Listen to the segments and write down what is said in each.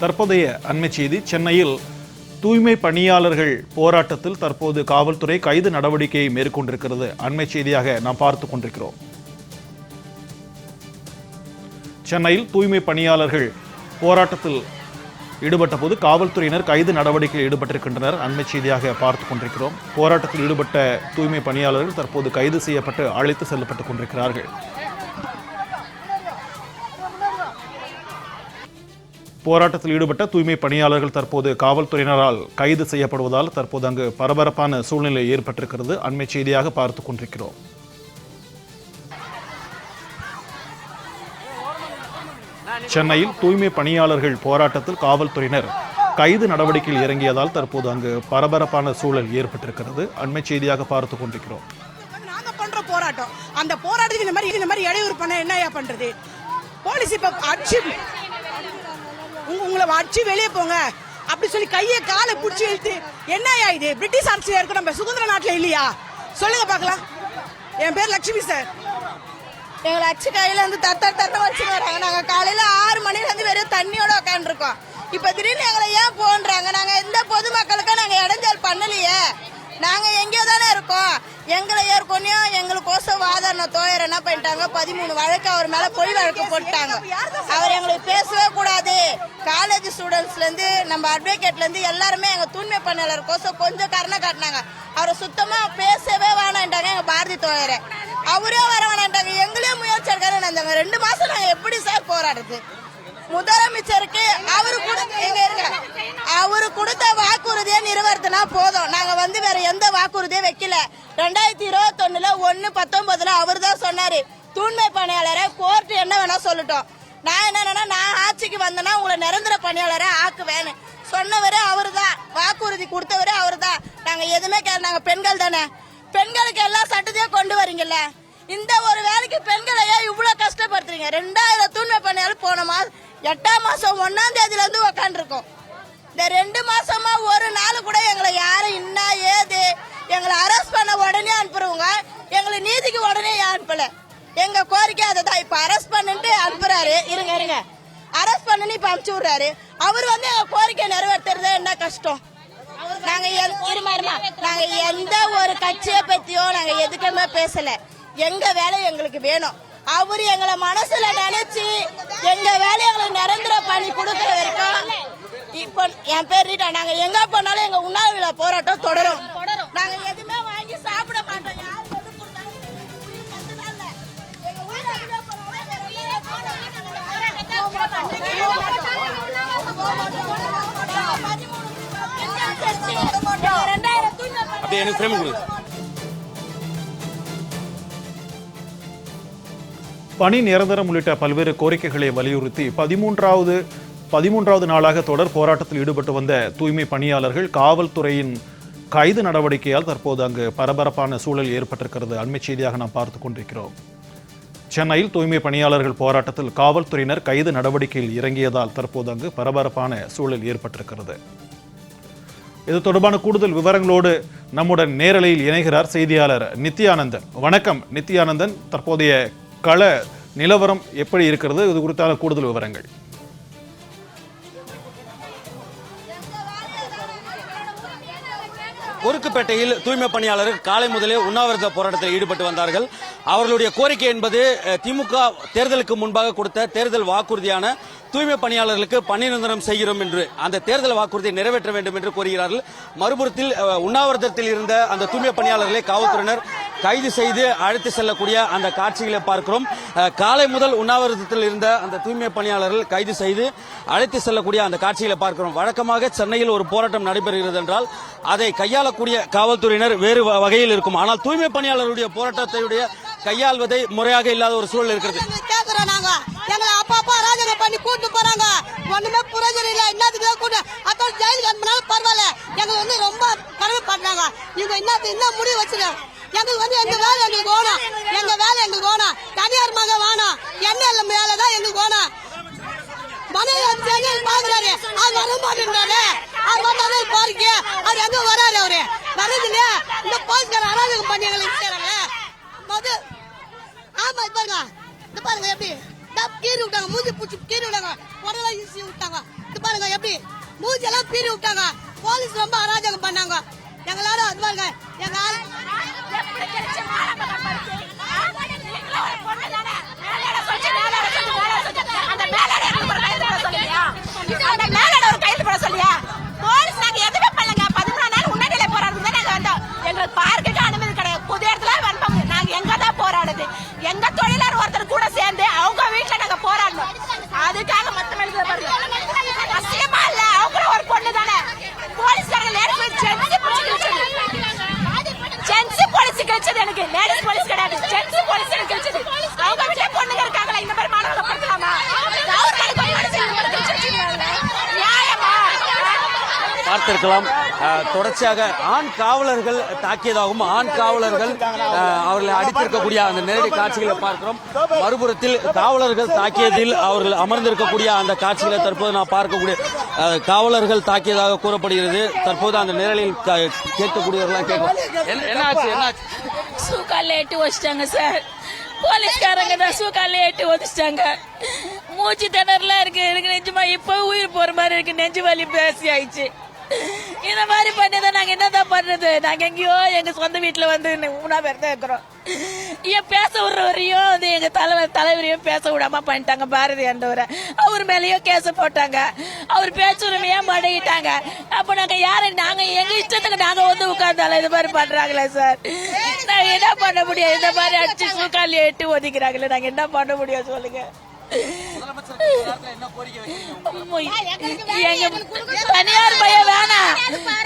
தற்போதைய அண்மை செய்தி சென்னையில் தூய்மை பணியாளர்கள் போராட்டத்தில் தற்போது காவல்துறை கைது நடவடிக்கையை மேற்கொண்டிருக்கிறது. அண்மை செய்தியாக நாம் பார்த்து கொண்டிருக்கிறோம். சென்னையில் தூய்மை பணியாளர்கள் போராட்டத்தில் ஈடுபட்ட போது காவல்துறையினர் கைது நடவடிக்கையில் ஈடுபட்டிருக்கின்றனர். அண்மை செய்தியாக பார்த்து கொண்டிருக்கிறோம். போராட்டத்தில் ஈடுபட்ட தூய்மை பணியாளர்கள் தற்போது கைது செய்யப்பட்டு அழைத்து செல்லப்பட்டுக் கொண்டிருக்கிறார்கள். போராட்டத்தில் ஈடுபட்ட தூய்மை பணியாளர்கள் தற்போது காவல்துறையினரால் கைது செய்யப்படுவதால் தற்போது அங்கு பரபரப்பான சூழ்நிலை ஏற்பட்டிருக்கிறது. அண்மை செய்தியாக பார்த்து கொண்டிருக்கிறோம். சென்னையில் தூய்மை பணியாளர்கள் போராட்டத்தில் காவல்துறையினர் கைது நடவடிக்கையில் இறங்கியதால் தற்போது அங்கு பரபரப்பான சூழல் ஏற்பட்டிருக்கிறது. அண்மை செய்தியாக பார்த்து கொண்டிருக்கிறோம். போராட்டம். அந்த போராட்டத்துக்கு இந்த மாதிரி இந்த மாதிரி இடையூறு பண்ண என்னய்யா பண்றது? போலீஸ் இப்ப அடிச்சு உங்க- உங்களை அடிச்சு வெளியே போங்க. அப்படி சொல்லி கையை காலை பிடிச்சி இழுத்து என்ன இது? பிரிட்டிஷ் அரசுல இருக்கு நம்ம சுதந்திர நாட்டில் இல்லையா? சொல்லுங்க பார்க்கலாம். என் பேர் லட்சுமி சார் எங்களை அச்சு கையில இருந்து தத்த தத்த வச்சுட்டு வராங்க. நாங்க காலையில ஆறு மணில இருந்து வெறும் தண்ணியோட உட்காந்துருக்கோம் இப்ப திடீர்னு எங்களை ஏன் போன்றாங்க? நாங்க எந்த பொதுமக்களுக்கும் நாங்க இடைஞ்சல் பண்ணலையே நாங்க எங்கேயோ தானே இருக்கோம் எங்களை ஏற்கனவே எங்களுக்கோசம் வாதாரண தோயர் என்ன பண்ணிட்டாங்க? பதிமூணு வழக்கு அவர் மேல பொய் வழக்கு போட்டாங்க. அவர் எங்களுக்கு பேசவே கூடாது. காலேஜ் ஸ்டூடெண்ட்ஸ்ல இருந்து நம்ம அட்வொகேட்ல இருந்து எல்லாருமே எங்க தூய்மை பணியாளருக்கோசம் கொஞ்சம் கருணை காட்டினாங்க. அவரை சுத்தமா பேசவே வேணான்ட்டாங்க எங்க பாரதி தோழரை. அவரே வர வேணான்ட்டாங்க எங்களே முயற்சி எடுக்காரு ரெண்டு மாசம் நாங்க எப்படி சார் போராடுறது? முதலமைச்சருக்கு அவரு கூட எங்க இருங்க. அவரு கொடுத்த வாக்குறுதியை நிறுவனத்தினா போதும். நாங்க வந்து வேற எந்த வாக்குறுதியும் வைக்கல. ரெண்டாயிரத்தி இருபத்தொன்னுல ஒன்னு பத்தொன்பதுல அவர் தான் சொன்னாரு. தூய்மை பணியாளரை கோர்ட் என்ன வேணா சொல்லட்டும். நான் என்னன்னா நான் ஆட்சிக்கு வந்தேன்னா உங்களை நிரந்தர பணியாளரை ஆக்குவேன்னு. சொன்னவரே அவரு தான் வாக்குறுதி கொடுத்தவரே அவரு தான் நாங்க எதுவுமே கே நாங்க பெண்கள் தானே. பெண்களுக்கு எல்லா சட்டத்தையும் கொண்டு வரீங்கல்ல. இந்த ஒரு வேலைக்கு பெண்களை ஏன் இவ்வளவு கஷ்டப்படுத்துறீங்க? ரெண்டாயிரம் தூய்மை பணியாளர் போன மாசம் எட்டாம் மாசம் ஒன்னாம் தேதியில இருந்து உக்காந்துருக்கோம். இந்த ரெண்டு மாசமா ஒரு நாள் கூட எங்களை யாரும் இன்னா ஏது எங்களை அரெஸ்ட் பண்ண உடனே அனுப்புறவங்க எங்களை நீதிக்கு உடனே அனுப்பல. எங்க கோரிக்கை அதை தான் இப்ப அரெஸ்ட் பண்ணிட்டு அனுப்புறாரு. இருங்க இருங்க. அரெஸ்ட் பண்ணி இப்ப அனுப்பிச்சு விடுறாரு. அவர் வந்து எங்க கோரிக்கை நிறைவேற்றுறது என்ன கஷ்டம்? நாங்க எந்த- நாங்க எந்த ஒரு கட்சியை பத்தியோ நாங்க எதுக்குமே பேசல. எங்க வேலை எங்களுக்கு வேணும். அவரு எங்களை மனசுல நினைச்சு எங்க வேலை எங்களுக்கு நிரந்தர பண்ணி கொடுக்கற வரைக்கும் இப்போ என் பேர் ரீட்டா. நாங்க எங்க போனாலும் எங்க உண்ணாவில போராட்டம் தொடரும். நாங்க எதுவுமே வாங்கி சாப்பிட மாட்டோம். யாரு எது கொடுத்தாலும் அப்படியே எனக்கு ஃப்ரேம் கொடு. பணி நிரந்தரம் உள்ளிட்ட பல்வேறு கோரிக்கைகளை வலியுறுத்தி பதிமூன்றாவது பதிமூன்றாவது நாளாக தொடர் போராட்டத்தில் ஈடுபட்டு வந்த தூய்மை பணியாளர்கள் காவல்துறையின் கைது நடவடிக்கையால் தற்போது அங்கு பரபரப்பான சூழல் ஏற்பட்டிருக்கிறது. அண்மை செய்தியாக நாம் பார்த்து கொண்டிருக்கிறோம். சென்னையில் தூய்மை பணியாளர்கள் போராட்டத்தில் காவல்துறையினர் கைது நடவடிக்கையில் இறங்கியதால் தற்போது அங்கு பரபரப்பான சூழல் ஏற்பட்டிருக்கிறது. இது தொடர்பான கூடுதல் விவரங்களோடு நம்முடன் நேரலையில் இணைகிறார் செய்தியாளர் நித்யானந்தன். வணக்கம் நித்யானந்தன். தற்போதைய கள நிலவரம் எப்படி இருக்கிறது? இது குறித்தான கூடுதல் விவரங்கள். குறுக்குப்பேட்டையில் தூய்மை பணியாளர்கள் காலை முதலே உண்ணாவிரத போராட்டத்தில் ஈடுபட்டு வந்தார்கள். அவர்களுடைய கோரிக்கை என்பது திமுக தேர்தலுக்கு முன்பாக கொடுத்த தேர்தல் வாக்குறுதியான தூய்மை பணியாளர்களுக்கு பணி நிரந்தரம் செய்கிறோம் என்று அந்த தேர்தல் வாக்குறுதியை நிறைவேற்ற வேண்டும் என்று கோருகிறார்கள். மறுபுறத்தில் உண்ணாவிரதத்தில் இருந்த அந்த தூய்மை பணியாளர்களை காவல்துறையினர் கைது செய்து அழைத்து செல்லக்கூடிய அந்த காட்சிகளை பார்க்கிறோம். காலை முதல் உண்ணாவிரதத்தில் இருந்த அந்த தூய்மை பணியாளர்கள் கைது செய்து அழைத்து செல்லக்கூடிய அந்த காட்சிகளை பார்க்கிறோம். வழக்கமாக சென்னையில் ஒரு போராட்டம் நடைபெறுகிறது என்றால் அதை கையாளக்கூடிய காவல்துறையினர் வேறு வகையில் இருக்கும். ஆனால் தூய்மை பணியாளருடைய போராட்டத்தையுடைய கையாள்வதை முறையாக இல்லாத ஒரு சூழல் இருக்கிறது. பாப்பா ராஜனை பண்ணி கூட்டு போறாங்க. ஒண்ணுமே புரோஜனம் இல்ல. என்னத்துக்கு கூட்டு? அத்தோட ஜெயிலுக்கு அனுப்பினாலும் பரவாயில்ல. எங்களுக்கு வந்து ரொம்ப கடமை பண்றாங்க இவங்க என்னத்துக்கு என்ன முடிவு வச்சிருக்காங்க எங்களுக்கு வந்து எங்க வேலை எங்களுக்கு வேணும். எங்க வேலை எங்களுக்கு வேணும். தனியார் மக வேணும். எண்ணெய் வேலை தான் எங்களுக்கு வேணும். மனைவி பாக்குறாரு அவர் வர மாட்டேன்றாரு. அது வந்தாலே பாருங்க அவர் எங்க வராரு அவரு? வரது இந்த போலீஸ்கார அராஜகம் பண்ணி எங்களுக்கு செய்யறாங்க ஆமா பாருங்க. இந்த பாருங்க எப்படி? தான் கீறி விட்டாங்க. மூஞ்சி பூச்சி கீறி விட்டாங்க. உடலாம் ஈசி விட்டாங்க. இது பாருங்க எப்படி? மூஞ்சி எல்லாம் விட்டாங்க. போலீஸ் ரொம்ப அராஜகம் பண்ணாங்க. எங்களோட அது பாருங்க எங்க ஆள் அந்த ஒரு போட போலீஸ் நாள் போராடுறது வந்தோம் அனுமதி கிடையாது. புது இடத்துல வந்தோம். நாங்க எங்க தான் போராடுது எங்க தொழிலாளர் ஒருத்தர் கூட சேர்ந்து அவங்க வீட்டுல நாங்க போராடணும் அதுக்காக மொத்தம் எழுத பாருங்க அசியமா இல்ல அவங்களும் ஒரு பொண்ணு தானே போலீஸ்காரங்க லேடிஸ் ஜென்ஸ் பிடிச்சி ஜென்ஸ் போலீஸ் கிடைச்சது எனக்கு லேடிஸ் போலீஸ் கிடையாது ஜென்ஸ் போலீஸ் எனக்கு கிடைச்சது அவங்க வீட்டுல பொண்ணுங்க இருக்காங்களா இந்த மாதிரி மாணவர்களை படுத்தலாமா கவர்மெண்ட் கொஞ்சம் இந்த மாதிரி கிடைச்சிருக்கீங்களா? நியாயமா பார்த்திருக்கலாம். தொடர்ச்சியாக ஆண் காவலர்கள் தாக்கியதாகவும் ஆண் காவலர்கள் அவர்களை அடித்திருக்கக்கூடிய அந்த நேரடி காட்சிகளை பார்க்கிறோம். மறுபுறத்தில் காவலர்கள் தாக்கியதில் அவர்கள் அமர்ந்திருக்கக்கூடிய அந்த காட்சிகளை தற்போது நான் பார்க்கக்கூடிய காவலர்கள் தாக்கியதாக கூறப்படுகிறது. தற்போது அந்த நேரலில் க- கேட்கக்கூடியவர்களாம் கேட்கும் என்ன என்ன ஆச்சு என்ன ஆச்சு? சூக்கால எட்டு வச்சிட்டாங்க சார். போலீஸ்காரங்க தான் சூக்கால எட்டு வச்சிட்டாங்க மூச்சு திணறலாம் இருக்கு எனக்கு நெஞ்சுமா இப்போ உயிர் போற மாதிரி இருக்கு நெஞ்சு வலி பேசி ஆயிடுச்சு. இந்த மாதிரி பண்ணதை நாங்க என்னதான் பண்றது? நாங்க எங்கேயோ எங்க சொந்த வீட்டுல வந்து மூணா பேர் தான் இருக்கிறோம். ஏன் பேச விடுறவரையும் வந்து எங்க தலைவர் தலைவரையும் பேச விடாம பண்ணிட்டாங்க பாரதி ஆண்டவரை. அவர் மேலேயும் கேஸ் போட்டாங்க. அவர் பேச்சு உரிமையா மடங்கிட்டாங்க அப்ப நாங்க யாரும் நாங்க எங்க இஷ்டத்துக்கு நாங்க வந்து உட்கார்ந்தாலும் இது மாதிரி பண்றாங்களே சார். நாங்க என்ன பண்ண முடியும்? இந்த மாதிரி அடிச்சு சூக்காலி எட்டு ஒதுக்கிறாங்களே. நாங்க என்ன பண்ண முடியும் சொல்லுங்க. தனியார் பையன் வேணாம்.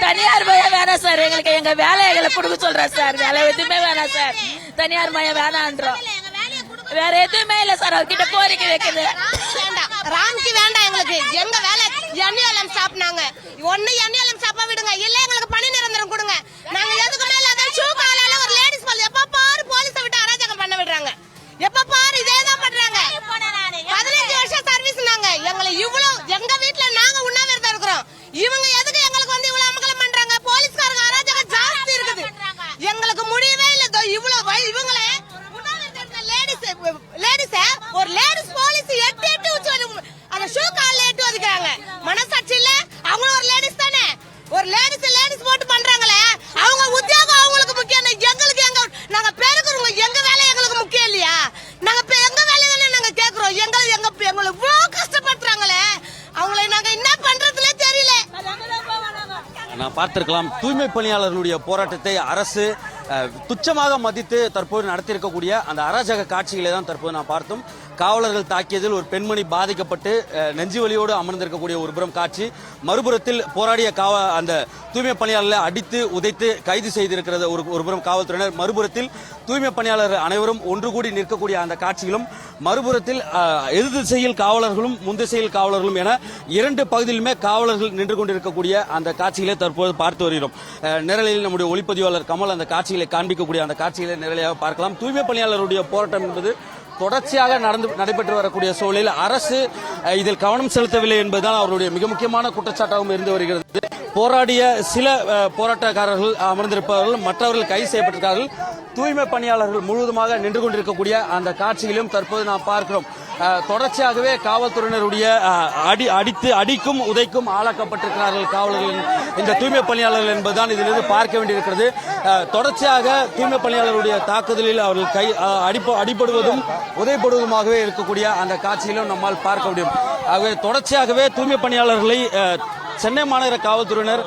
தனியார் பையன் வேணாம் சார். எங்களுக்கு எங்க வேலை எங்களை கொடுக்க சொல்றேன் சார். வேலை எதுவுமே வேணாம் சார். தனியார் பையன் வேணான்றோம். வேற எதுவுமே இல்ல சார். அவர்கிட்ட கோரிக்கை வைக்கிறது ராம்கி வேண்டாம். எங்களுக்கு. எங்க வேலை? என்எல்எம் ஸ்டாப் நாங்க ஒண்ணு என்எல்எம் ஸ்டாப்பா விடுங்க. இல்ல எங்களுக்கு பணி நிரந்தரம் கொடுங்க. நாங்க எதுக்குமே இல்லாத ஷூ காலால ஒரு லேடிஸ் பால் எப்ப பாரு போலீஸ விட்டு அராஜகம் பண்ண விடுறாங்க. எப்ப பாரு இதே தான் பண்றாங்க. எங்களை இவ்வளவு எங்க வீட்டுல நாங்க உண்ணாவிரதம் இருக்கிறோம். இவங்க எதுக்கு எங்களுக்கு வந்து இவ்வளவு அமகலம் பண்றாங்க போலீஸ்காரங்க அராஜகம் ஜாஸ்தி இருக்குது எங்களுக்கு முடியவே இல்ல இதோ இவ்வளவு வயசு இவங்களே லேடிஸ் லேடிஸ ஒரு லேடிஸ் போலீஸ் எட்டு எட்டு வச்சு ஒரு- அந்த ஷூ கால்ல எட்டு ஒதுக்குறாங்க மனசாட்சி இல்ல அவங்களும் ஒரு லேடிஸ் தானே ஒரு லேடிஸ் லேடிஸ் போட்டு பண்றாங்களே அவங்க உத்தியோகம் அவங்களுக்கு முக்கியம் இல்ல. எங்களுக்கு எங்க நாங்க பெருக்குறோம் எங்க வேலை எங்களுக்கு முக்கியம் இல்லையா நாங்க இப்ப எங்க வேலை தானே நாங்க கேக்குறோம் எங்க எங்க எங்களை இவ்வளவு கஷ்டப்படுத்துறாங்களே அவங்களை நாங்க என்ன பண்றதுலே தெரியல நாம் பார்த்திருக்கலாம். தூய்மை பணியாளர்களுடைய போராட்டத்தை அரசு துச்சமாக மதித்து தற்போது நடத்தியிருக்கக்கூடிய அந்த அராஜக காட்சிகளை தான் தற்போது நான் பார்த்தோம். காவலர்கள் தாக்கியதில் ஒரு பெண்மணி பாதிக்கப்பட்டு நெஞ்சு வலியோடு அமர்ந்திருக்கக்கூடிய ஒரு புறம் காட்சி. மறுபுறத்தில் போராடிய காவ அந்த தூய்மை பணியாளர்களை அடித்து உதைத்து கைது செய்திருக்கிறது ஒரு ஒரு புறம் காவல்துறையினர். மறுபுறத்தில் தூய்மை பணியாளர்கள் அனைவரும் ஒன்று கூடி நிற்கக்கூடிய அந்த காட்சிகளும் மறுபுறத்தில் அஹ், திசையில் காவலர்களும் முந்திசையில் காவலர்களும் என இரண்டு பகுதியிலுமே காவலர்கள் நின்று கொண்டிருக்கக்கூடிய அந்த காட்சிகளை தற்போது பார்த்து வருகிறோம். நிரலில் நம்முடைய ஒளிப்பதிவாளர் கமல் அந்த காட்சிகளை காண்பிக்கக்கூடிய அந்த காட்சிகளை நிரலையாக பார்க்கலாம். தூய்மை பணியாளருடைய போராட்டம் என்பது தொடர்ச்சியாக நடந்து நடைபெற்று வரக்கூடிய சூழலில் அரசு இதில் கவனம் செலுத்தவில்லை என்பதுதான் அவருடைய மிக முக்கியமான குற்றச்சாட்டாகவும் இருந்து வருகிறது. போராடிய சில போராட்டக்காரர்கள் அமர்ந்திருப்பவர்கள் மற்றவர்கள் கைது செய்யப்பட்டிருக்கார்கள். தூய்மை பணியாளர்கள் முழுவதுமாக நின்று கொண்டிருக்கக்கூடிய அந்த காட்சிகளையும் தற்போது நாம் பார்க்கிறோம். தொடர்ச்சியாகவே காவல்துறையினருடைய அடி அடித்து அடிக்கும் உதைக்கும் ஆளாக்கப்பட்டிருக்கிறார்கள் காவலர்கள் இந்த தூய்மை பணியாளர்கள் என்பதுதான் இதிலிருந்து பார்க்க வேண்டியிருக்கிறது. தொடர்ச்சியாக தூய்மை பணியாளருடைய தாக்குதலில் அவர்கள் கை அடிப்ப அடிபடுவதும் உதைப்படுவதுமாகவே இருக்கக்கூடிய அந்த காட்சியிலும் நம்மால் பார்க்க முடியும். ஆகவே தொடர்ச்சியாகவே தூய்மை பணியாளர்களை சென்னை மாநகர காவல்துறையினர்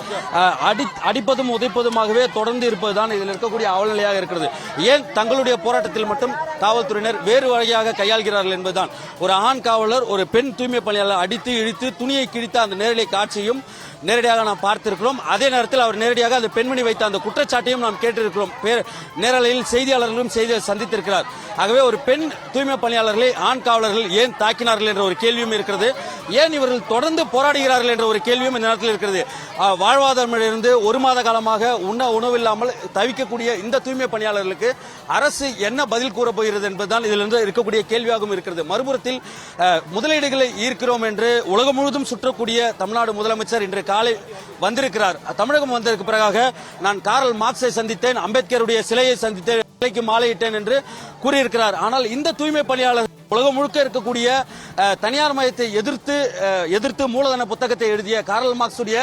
அடி அடிப்பதும் உதைப்பதுமாகவே தொடர்ந்து இருப்பதுதான் இதில் இருக்கக்கூடிய அவலநிலையாக இருக்கிறது. ஏன் தங்களுடைய போராட்டத்தில் மட்டும் காவல்துறையினர் வேறு வகையாக கையாள்கிறார்கள் என்பதுதான். ஒரு ஆண் காவலர் ஒரு பெண் தூய்மை பணியாளர் அடித்து இழுத்து துணியை கிழித்த அந்த நேரலை காட்சியும் நேரடியாக நாம் பார்த்திருக்கிறோம். அதே நேரத்தில் அவர் நேரடியாக அந்த பெண்மணி வைத்த அந்த குற்றச்சாட்டையும் நாம் கேட்டிருக்கிறோம். பே- நேரலையில் செய்தியாளர்களும் செய்தி சந்தித்திருக்கிறார். ஆகவே ஒரு பெண் தூய்மை பணியாளர்களை ஆண் காவலர்கள் ஏன் தாக்கினார்கள் என்ற ஒரு கேள்வியும் இருக்கிறது. ஏன் இவர்கள் தொடர்ந்து போராடுகிறார்கள் என்ற ஒரு கேள்வியும் இந்த நேரத்தில் இருக்கிறது. வாழ்வாதாரமிலிருந்து ஒரு மாத காலமாக உண்ண உணவில்லாமல் தவிக்கக்கூடிய இந்த தூய்மை பணியாளர்களுக்கு அரசு என்ன பதில் கூற போகிறது என்பதுதான் இதிலிருந்து இருக்கக்கூடிய கேள்வியாகவும் இருக்கிறது. மறுபுறத்தில் முதலீடுகளை ஈர்க்கிறோம் என்று உலகம் முழுவதும் சுற்றக்கூடிய தமிழ்நாடு முதலமைச்சர் இன்று ஆலை வந்திருக்கிறார். தமிழகம் வந்ததற்கு பிறகாக நான் காரல் மார்க்ஸை சந்தித்தேன் அம்பேத்கருடைய சிலையை சந்தித்தேன் சிலைக்கு மாலையிட்டேன் என்று கூறியிருக்கிறார். ஆனால் இந்த தூய்மை பணியாளர் உலகம் முழுக்க இருக்கக்கூடிய தனியார் மையத்தை எதிர்த்து எதிர்த்து மூலதன புத்தகத்தை எழுதிய காரல் மார்க்ஸுடைய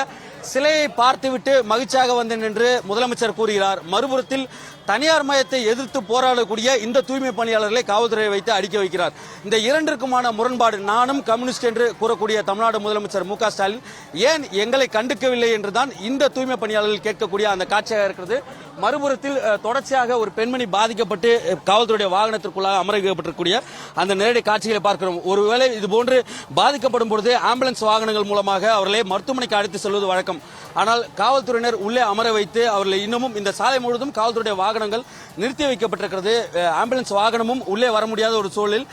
சிலையை பார்த்துவிட்டு மகிழ்ச்சியாக வந்தேன் என்று முதலமைச்சர் கூறுகிறார். மறுபுறத்தில் தனியார் மயத்தை எதிர்த்து போராடக்கூடிய இந்த தூய்மை பணியாளர்களை காவல்துறையை வைத்து அடிக்க வைக்கிறார். இந்த இரண்டிற்குமான முரண்பாடு நானும் கம்யூனிஸ்ட் என்று கூறக்கூடிய தமிழ்நாடு முதலமைச்சர் மு ஸ்டாலின் ஏன் எங்களை கண்டுக்கவில்லை என்றுதான் இந்த தூய்மை பணியாளர்கள் கேட்கக்கூடிய அந்த காட்சியாக இருக்கிறது. மறுபுறத்தில் தொடர்ச்சியாக ஒரு பெண்மணி பாதிக்கப்பட்டு காவல்துறையுடைய வாகனத்திற்குள்ளாக அமர்வைக்கப்பட்டிருக்கூடிய அந்த நேரடி காட்சிகளை பார்க்கிறோம். ஒருவேளை இது போன்று பாதிக்கப்படும் பொழுது ஆம்புலன்ஸ் வாகனங்கள் மூலமாக அவர்களை மருத்துவமனைக்கு அழைத்து செல்வது வழக்கம். ஆனால் காவல்துறையினர் உள்ளே அமர வைத்து அவர்களை இன்னமும் இந்த சாலை முழுவதும் காவல்துறையுடைய வாகனங்கள் நிறுத்தி வைக்கப்பட்டிருக்கிறது. ஆம்புலன்ஸ் வாகனமும் உள்ளே வர முடியாத ஒரு சூழலில்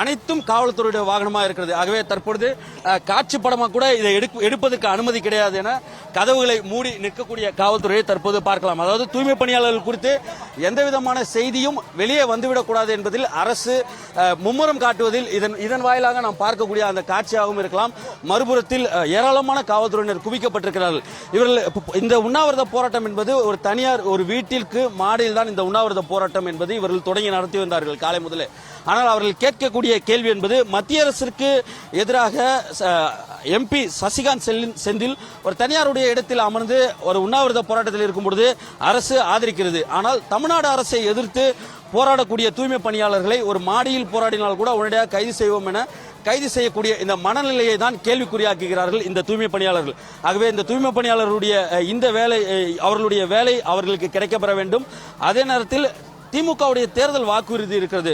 அனைத்தும் காவல்துறையுடைய வாகனமாக இருக்கிறது. ஆகவே தற்பொழுது காட்சி படமாக கூட இதை எடுப்பதற்கு அனுமதி கிடையாது என கதவுகளை மூடி நிற்கக்கூடிய காவல்துறையை தற்போது பார்க்கலாம். அதாவது தூய்மை பணியாளர்கள் குறித்து எந்த விதமான செய்தியும் வெளியே வந்துவிடக்கூடாது என்பதில் அரசு மும்முரம் காட்டுவதில் இதன் இதன் வாயிலாக நாம் பார்க்கக்கூடிய அந்த காட்சியாகவும் இருக்கலாம். மறுபுறத்தில் ஏராளமான காவல்துறையினர் குவிக்கப்பட்டிருக்கிறார்கள். இவர்கள் இந்த உண்ணாவிரத போராட்டம் என்பது ஒரு தனியார் ஒரு வீட்டிற்கு மாடியில் தான் இந்த உண்ணாவிரத போராட்டம் என்பது இவர்கள் தொடங்கி நடத்தி வந்தார்கள் காலை முதலே. ஆனால் அவர்கள் கேட்கக்கூடிய கேள்வி என்பது மத்திய அரசிற்கு எதிராக எம்பி சசிகாந்த் செல்லின் செந்தில் ஒரு தனியாருடைய இடத்தில் அமர்ந்து ஒரு உண்ணாவிரத போராட்டத்தில் இருக்கும் பொழுது அரசு ஆதரிக்கிறது. ஆனால் தமிழ்நாடு அரசை எதிர்த்து போராடக்கூடிய தூய்மை பணியாளர்களை ஒரு மாடியில் போராடினால் கூட உடனடியாக கைது செய்வோம் என கைது செய்யக்கூடிய இந்த மனநிலையை தான் கேள்விக்குறியாக்குகிறார்கள் இந்த தூய்மை பணியாளர்கள். ஆகவே இந்த தூய்மை பணியாளர்களுடைய இந்த வேலை அவர்களுடைய வேலை அவர்களுக்கு கிடைக்கப்பெற வேண்டும். அதே நேரத்தில் திமுகவுடைய தேர்தல் வாக்குறுதி இருக்கிறது.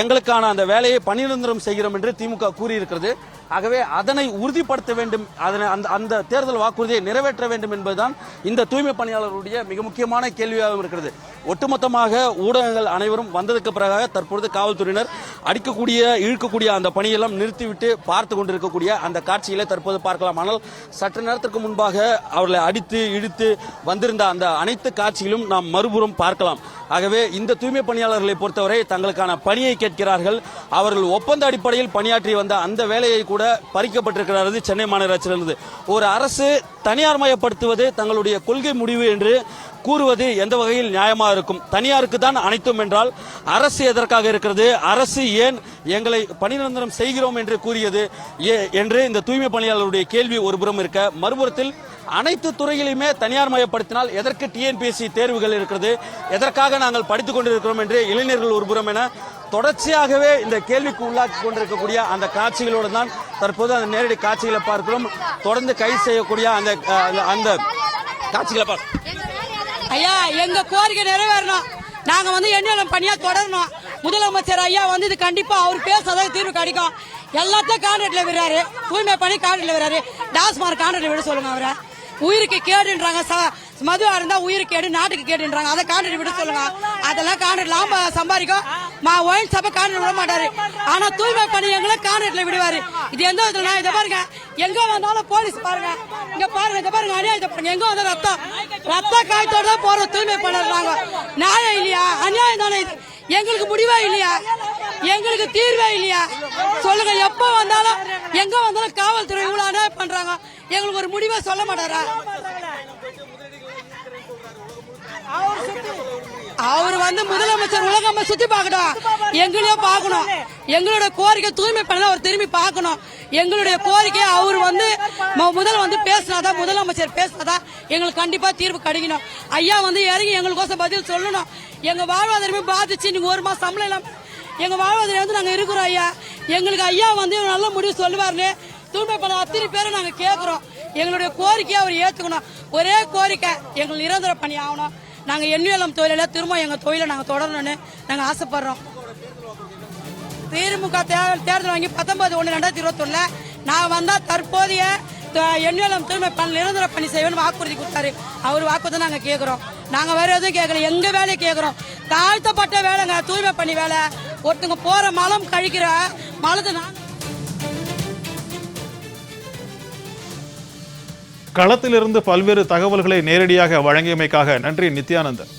எங்களுக்கான அந்த வேலையை பணிநிரந்தரம் செய்கிறோம் என்று திமுக கூறியிருக்கிறது. ஆகவே அதனை உறுதிப்படுத்த வேண்டும். அதனை அந்த அந்த தேர்தல் வாக்குறுதியை நிறைவேற்ற வேண்டும் என்பதுதான் இந்த தூய்மை பணியாளர்களுடைய மிக முக்கியமான கேள்வியாகவும் இருக்கிறது. ஒட்டுமொத்தமாக ஊடகங்கள் அனைவரும் வந்ததுக்கு பிறகாக தற்பொழுது காவல்துறையினர் அடிக்கக்கூடிய இழுக்கக்கூடிய அந்த பணியெல்லாம் நிறுத்திவிட்டு பார்த்து கொண்டிருக்கக்கூடிய அந்த காட்சிகளை தற்போது பார்க்கலாம். ஆனால் சற்று நேரத்திற்கு முன்பாக அவர்களை அடித்து இழுத்து வந்திருந்த அந்த அனைத்து காட்சிகளும் நாம் மறுபுறம் பார்க்கலாம். ஆகவே இந்த தூய்மை பணியாளர்களை பொறுத்தவரை தங்களுக்கான பணியை கேட்கிறார்கள். அவர்கள் ஒப்பந்த அடிப்படையில் பணியாற்றி வந்த அந்த வேலையை கூட பறிக்கப்பட்டிருக்கிறது சென்னை மாநகராட்சியிலிருந்து ஒரு அரசு தனியார் மயப்படுத்துவது தங்களுடைய கொள்கை முடிவு என்று கூறுவது எந்த வகையில் நியாயமாக இருக்கும்? தனியாருக்கு தான் அனைத்தும் என்றால் அரசு எதற்காக இருக்கிறது? அரசு ஏன் எங்களை பணிநிரந்தரம் செய்கிறோம் என்று கூறியது? ஏ- என்று இந்த தூய்மை பணியாளருடைய கேள்வி ஒருபுறம் இருக்க மறுபுறத்தில் அனைத்து துறையிலுமே தனியார் மயப்படுத்தினால் எதற்கு டிஎன்பிஎஸ்சி தேர்வுகள் இருக்கிறது? எதற்காக நாங்கள் படித்துக் கொண்டிருக்கிறோம் என்று இளைஞர்கள் ஒருபுறம் என தொடர்ச்சியாகவே இந்த கேள்விக்கு உள்ளாக்கி கொண்டிருக்கக்கூடிய அந்த காட்சிகளோடு தான் தற்போது அந்த நேரடி காட்சிகளை பார்க்கிறோம். தொடர்ந்து கைது செய்யக்கூடிய அந்த அந்த- அந்த காட்சிகளை பார்க்கிறோம். ஐயா எங்க கோரிக்கை நிறைவேறணும். நாங்க வந்து என்ன பணியா தொடரணும்? முதலமைச்சர் ஐயா வந்து இது கண்டிப்பா அவர் பேசாதான் தீர்வு கிடைக்கும் எல்லாத்தையும் கான்ட்ராக்ட்ல விடுறாரு. தூய்மை பண்ணி கான்ட்ராக்ட்ல விடுறாரு. டாஸ்மார்க் கான்ட்ராக்ட்ல விட சொல்லுங்க அவரை. உயிருக்கு கேடுன்றாங்க. ச- மதுவா இருந்தா உயிருக்கு கேடு நாட்டுக்கு கேடுன்றாங்க. அதை கான்ட்ராக்ட் விட சொல்லுங்க. அதெல்லாம் கான்ட்ராக்ட் லாபம் சம்பாதிக்கும். மா ஒயின் சபை கான்ட்ரேட் விட மாட்டாரு. ஆனா தூய்மை பணியங்களை எங்களை விடுவாரு. இது எந்த விதத்துல? இதை பாருங்க. எங்க வந்தாலும் போலீஸ் பாருங்க. இங்க பாருங்க இதை பாருங்க. அநியாயத்தை பாருங்க. எங்க வந்தாலும் ரத்தம். ரத்த காயத்தோட தான் போற தூய்மை பண்ணுறாங்க நியாயம் இல்லையா? அநியாயம் தானே இது. எங்களுக்கு முடிவா இல்லையா? எங்களுக்கு தீர்வே இல்லையா? சொல்லுங்க எப்ப வந்தாலும் எங்க வந்தாலும் காவல்துறை இவ்வளவு அநியாயம் பண்றாங்க. எங்களுக்கு ஒரு முடிவை சொல்ல மாட்டாரா? அவர் அவர் வந்து முதலமைச்சர் உலகம் சுத்தி பார்க்கட்டும். எங்களையும் பார்க்கணும். எங்களோட கோரிக்கை தூய்மை பண்ண அவர் திரும்பி பார்க்கணும். எங்களுடைய கோரிக்கை அவர் வந்து முதல் வந்து பேசினாதான் முதலமைச்சர் பேசினாதான் எங்களுக்கு கண்டிப்பா தீர்வு கிடைக்கணும். ஐயா வந்து இறங்கி எங்களுக்கோசம் பதில் சொல்லணும். எங்க வாழ்வாதாரமே பாதிச்சு நீங்க ஒரு மாசம் சம்பளம் இல்லாம எங்க வாழ்வாதாரம் வந்து நாங்க இருக்கிறோம் ஐயா. எங்களுக்கு ஐயா வந்து நல்ல முடிவு சொல்லுவாருன்னு தூய்மை பண்ண அத்தனை பேரை நாங்க கேட்கிறோம் எங்களுடைய கோரிக்கையை அவர் ஏத்துக்கணும். ஒரே கோரிக்கை எங்களுக்கு நிரந்தர பணி ஆகணும். நாங்க எண்ணியலம் தொழில திரும்ப எங்க தொழிலை நாங்க தொடரணும்னு நாங்க ஆசைப்படுறோம். திமுக தேர்தல் வாங்கி பத்தொன்பது ஒன்று ரெண்டாயிரத்தி இருபத்தொன்னுல நான் வந்தா தற்போதைய எண்ணியலம் தூய்மை பணி நிரந்தர பணி செய்வேன்னு வாக்குறுதி கொடுத்தாரு. அவர் வாக்குறுதி நாங்க கேட்கிறோம் நாங்க வேற எதுவும் கேட்கல எங்க வேலையை கேட்கிறோம் தாழ்த்தப்பட்ட வேலைங்க தூய்மை பணி வேலை. ஒருத்தங்க போற மலம் கழிக்கிற மலத்தை நாங்க களத்திலிருந்து பல்வேறு தகவல்களை நேரடியாக வழங்கியமைக்காக நன்றி நித்யானந்தன்.